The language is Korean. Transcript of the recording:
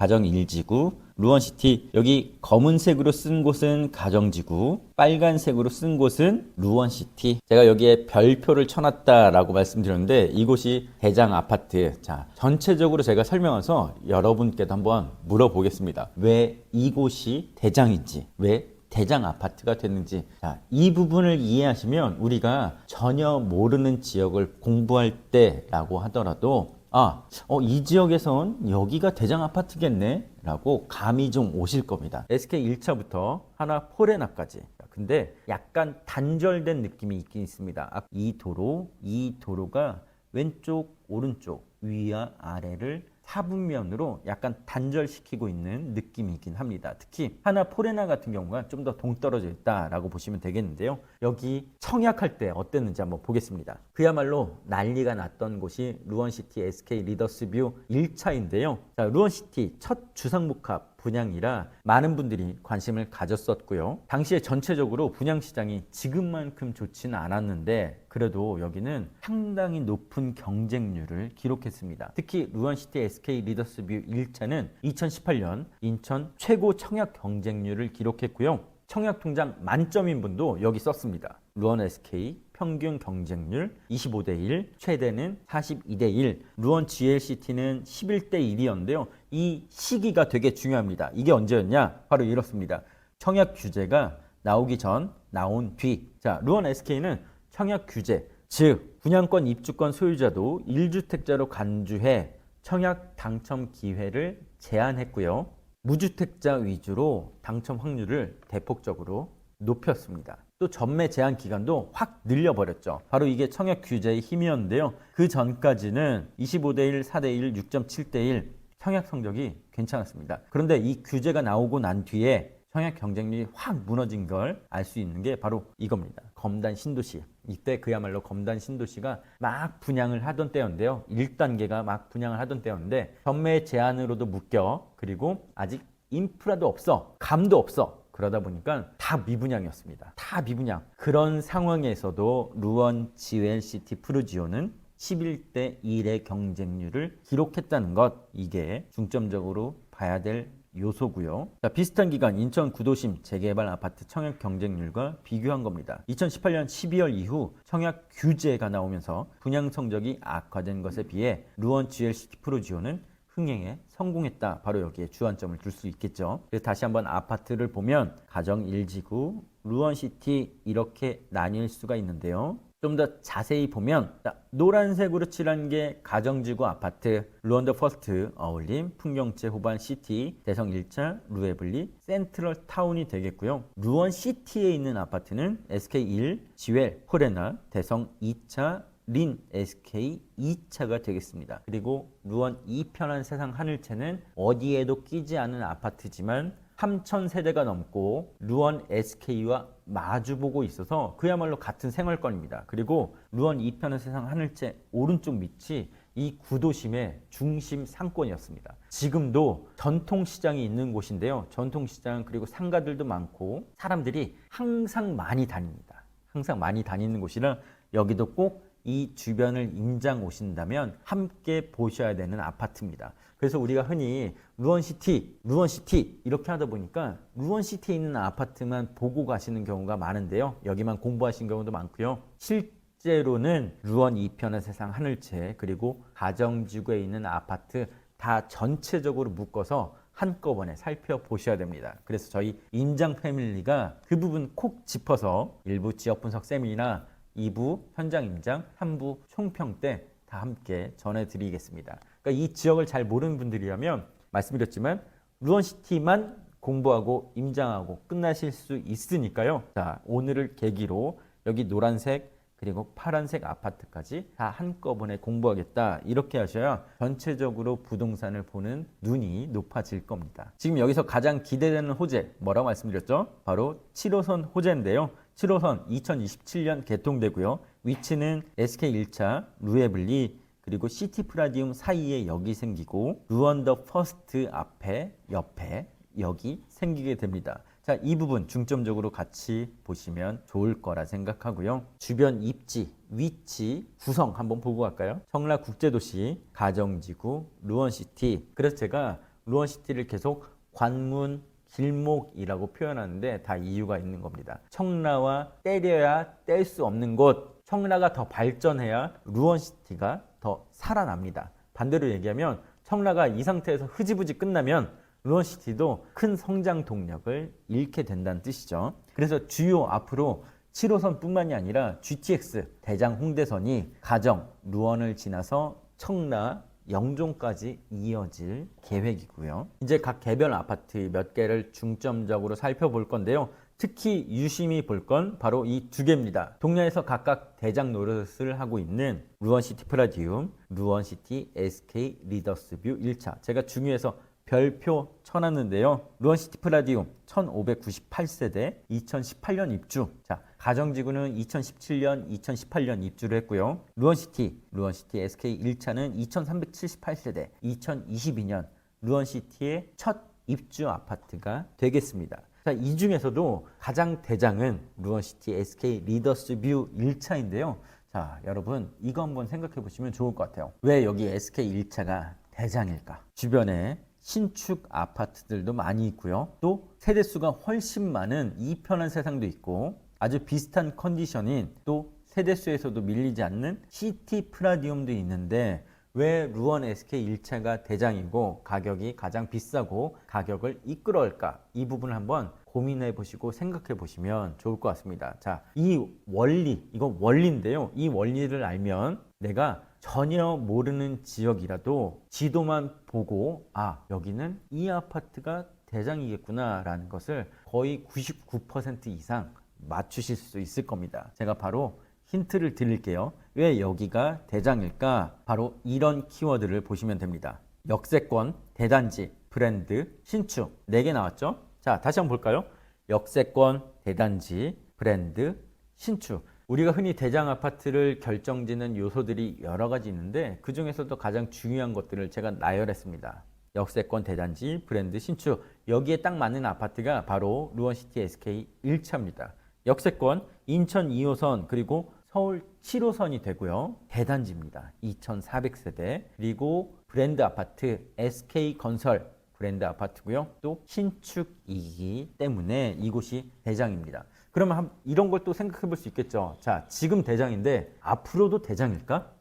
가정 1지구, 루원시티 여기 검은색으로 쓴 곳은 가정지구, 빨간색으로 쓴 곳은 루원시티. 제가 여기에 별표를 쳐놨다라고 말씀드렸는데 이곳이 대장 아파트. 자, 전체적으로 제가 설명해서 여러분께도 한번 물어보겠습니다. 왜 이곳이 대장인지, 왜 대장 아파트가 됐는지 자, 이 부분을 이해하시면 우리가 전혀 모르는 지역을 공부할 때라고 하더라도 아, 어, 이 지역에선 여기가 대장 아파트겠네 라고 감이 좀 오실 겁니다. SK 1차부터 하나 포레나까지. 자, 근데 약간 단절된 느낌이 있긴 있습니다. 아, 이 도로, 이 도로가 왼쪽, 오른쪽, 위와 아래를 사분면으로 약간 단절시키고 있는 느낌이 있긴 합니다. 특히 하나 포레나 같은 경우가 좀 더 동떨어져 있다라고 보시면 되겠는데요. 여기 청약할 때 어땠는지 한번 보겠습니다. 그야말로 난리가 났던 곳이 루원시티 SK 리더스뷰 1차인데요. 자, 루원시티 첫 주상복합 분양이라 많은 분들이 관심을 가졌었고요. 당시에 전체적으로 분양 시장이 지금만큼 좋지는 않았는데 그래도 여기는 상당히 높은 경쟁률을 기록했습니다. 특히 루원시티 SK 리더스뷰 1차는 2018년 인천 최고 청약 경쟁률을 기록했고요. 청약 통장 만점인 분도 여기 썼습니다. 루원 SK 평균 경쟁률 25대 1, 최대는 42대 1. 루원 GLCT는 11대 1이었는데요. 이 시기가 되게 중요합니다. 이게 언제였냐? 바로 이렇습니다. 청약 규제가 나오기 전, 나온 뒤. 자, 루원 SK는 청약 규제, 즉 분양권 입주권 소유자도 1주택자로 간주해 청약 당첨 기회를 제한했고요. 무주택자 위주로 당첨 확률을 대폭적으로 높였습니다. 또 전매 제한 기간도 확 늘려버렸죠. 바로 이게 청약 규제의 힘이었는데요. 그 전까지는 25대 1, 4대 1, 6.7대 1 청약 성적이 괜찮았습니다. 그런데 이 규제가 나오고 난 뒤에 청약 경쟁률이 확 무너진 걸 알 수 있는 게 바로 이겁니다. 검단 신도시. 이때 그야말로 검단 신도시가 막 분양을 하던 때였는데요. 1단계가 막 분양을 하던 때였는데 전매 제한으로도 묶여 그리고 아직 인프라도 없어. 감도 없어. 그러다 보니까 다 미분양이었습니다. 다 미분양. 그런 상황에서도 루원 GLCT 프루지오는 11대 1의 경쟁률을 기록했다는 것 이게 중점적으로 봐야 될 요소고요. 자, 비슷한 기간 인천 구도심 재개발 아파트 청약 경쟁률과 비교한 겁니다. 2018년 12월 이후 청약 규제가 나오면서 분양 성적이 악화된 것에 비해 루원 GLCT 프로지오는 흥행에 성공했다. 바로 여기에 주안점을 둘 수 있겠죠. 그래서 다시 한번 아파트를 보면 가정 1지구, 루원시티 이렇게 나뉠 수가 있는데요. 좀 더 자세히 보면 자, 노란색으로 칠한 게 가정지구 아파트 루원더 퍼스트 어울림 풍경채 호반 시티 대성 1차 루에블리 센트럴 타운이 되겠고요. 루원 시티에 있는 아파트는 SK1 지웰 호레나 대성 2차 린 SK 2차가 되겠습니다. 그리고 루원 이편한 세상 하늘채는 어디에도 끼지 않은 아파트지만 3천 세대가 넘고 루원 SK와 마주보고 있어서 그야말로 같은 생활권입니다. 그리고 루원 이편한 세상 하늘채 오른쪽 밑이 이 구도심의 중심 상권이었습니다. 지금도 전통시장이 있는 곳인데요. 전통시장 그리고 상가들도 많고 사람들이 항상 많이 다닙니다. 항상 많이 다니는 곳이라 여기도 꼭 이 주변을 임장 오신다면 함께 보셔야 되는 아파트입니다. 그래서 우리가 흔히 루원시티, 루원시티 이렇게 하다 보니까 루원시티에 있는 아파트만 보고 가시는 경우가 많은데요. 여기만 공부하신 경우도 많고요. 실제로는 루원 이편의 세상 하늘채 그리고 가정지구에 있는 아파트 다 전체적으로 묶어서 한꺼번에 살펴보셔야 됩니다. 그래서 저희 임장 패밀리가 그 부분 콕 짚어서 일부 지역 분석 세미나 2부 현장 임장, 3부 총평 때 다 함께 전해드리겠습니다. 그러니까 이 지역을 잘 모르는 분들이라면 말씀드렸지만 루원시티만 공부하고 임장하고 끝나실 수 있으니까요. 자, 오늘을 계기로 여기 노란색 그리고 파란색 아파트까지 다 한꺼번에 공부하겠다 이렇게 하셔야 전체적으로 부동산을 보는 눈이 높아질 겁니다. 지금 여기서 가장 기대되는 호재 뭐라고 말씀드렸죠? 바로 7호선 호재인데요. 7호선 2027년 개통되고요. 위치는 SK 1차 루에블리 그리고 시티 프라디움 사이에 여기 생기고 루언더 퍼스트 앞에 옆에 여기 생기게 됩니다. 자, 이 부분 중점적으로 같이 보시면 좋을 거라 생각하고요. 주변 입지, 위치, 구성 한번 보고 갈까요? 청라 국제도시, 가정지구, 루원시티. 그래서 제가 루원시티를 계속 관문 길목이라고 표현하는데 다 이유가 있는 겁니다. 청라와 때려야 뗄 수 없는 곳, 청라가 더 발전해야 루원시티가 더 살아납니다. 반대로 얘기하면 청라가 이 상태에서 흐지부지 끝나면 루원시티도 큰 성장 동력을 잃게 된다는 뜻이죠. 그래서 주요 앞으로 7호선 뿐만이 아니라 GTX 대장 홍대선이 가정 루원을 지나서 청라 영종까지 이어질 계획이고요. 이제 각 개별 아파트 몇 개를 중점적으로 살펴볼 건데요. 특히 유심히 볼 건 바로 이 두 개입니다. 동네에서 각각 대장 노릇을 하고 있는 루원시티 프라디움, 루원시티 SK 리더스뷰 1차. 제가 중요해서 별표 쳐놨는데요. 루원시티 프라디움 1598세대 2018년 입주. 자, 가정지구는 2017년, 2018년 입주를 했고요. 루원시티, 루원시티 SK 1차는 2378세대 2022년 루원시티의 첫 입주 아파트가 되겠습니다. 자, 이 중에서도 가장 대장은 루원시티 SK 리더스 뷰 1차인데요. 자, 여러분 이거 한번 생각해 보시면 좋을 것 같아요. 왜 여기 SK 1차가 대장일까? 주변에 신축 아파트들도 많이 있고요. 또 세대수가 훨씬 많은 이편한 세상도 있고 아주 비슷한 컨디션인 또 세대수에서도 밀리지 않는 시티 프라디움도 있는데 왜 루원 SK 1차가 대장이고 가격이 가장 비싸고 가격을 이끌어올까? 이 부분을 한번 고민해 보시고 생각해 보시면 좋을 것 같습니다. 자, 이 원리, 이거 원리인데요. 이 원리를 알면 내가 전혀 모르는 지역이라도 지도만 보고 아, 여기는 이 아파트가 대장이겠구나라는 것을 거의 99% 이상 맞추실 수 있을 겁니다. 제가 바로 힌트를 드릴게요. 왜 여기가 대장일까? 바로 이런 키워드를 보시면 됩니다. 역세권, 대단지, 브랜드, 신축. 4개 나왔죠? 자, 다시 한번 볼까요? 역세권, 대단지, 브랜드, 신축. 우리가 흔히 대장 아파트를 결정짓는 요소들이 여러 가지 있는데 그 중에서도 가장 중요한 것들을 제가 나열했습니다. 역세권 대단지, 브랜드, 신축. 여기에 딱 맞는 아파트가 바로 루원시티 SK 1차입니다. 역세권 인천 2호선 그리고 서울 7호선이 되고요. 대단지입니다. 2,400세대. 그리고 브랜드 아파트 SK 건설 브랜드 아파트고요. 또 신축이기 때문에 이곳이 대장입니다. 그러면 한- 이런 걸 또 생각해 볼 수 있겠죠. 자, 지금 대장인데 앞으로도 대장일까?